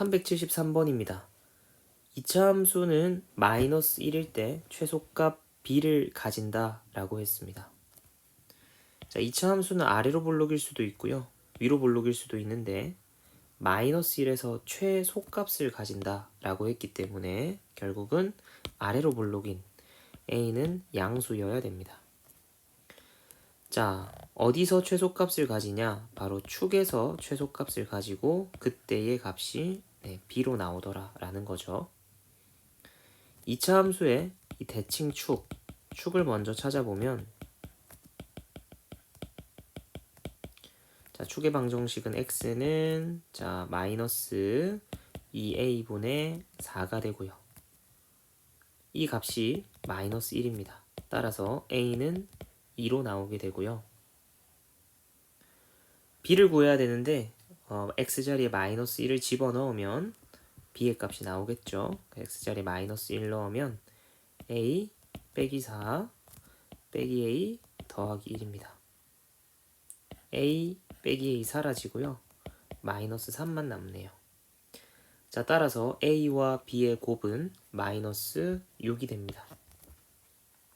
373번입니다. 2차 함수는 마이너스 1일 때 최소값 b를 가진다 라고 했습니다. 자, 2차 함수는 아래로 볼록일 수도 있고요. 위로 볼록일 수도 있는데 마이너스 1에서 최소값을 가진다 라고 했기 때문에 결국은 아래로 볼록인 a는 양수여야 됩니다. 자, 어디서 최소값을 가지냐? 바로 축에서 최소값을 가지고 그때의 값이 네, b로 나오더라 라는 거죠. 2차 함수의 이 대칭 축, 축을 먼저 찾아보면 자, 축의 방정식은 x는 자, 마이너스 2a분의 4가 되고요. 이 값이 마이너스 1입니다. 따라서 a는 2로 나오게 되고요. b를 구해야 되는데 어, x자리에 마이너스 1을 집어넣으면 b의 값이 나오겠죠. 그 x자리에 마이너스 1 넣으면 a 빼기 4 빼기 a 더하기 1입니다. a 빼기 a 사라지고요. 마이너스 3만 남네요. 자 따라서 a와 b의 곱은 마이너스 6이 됩니다.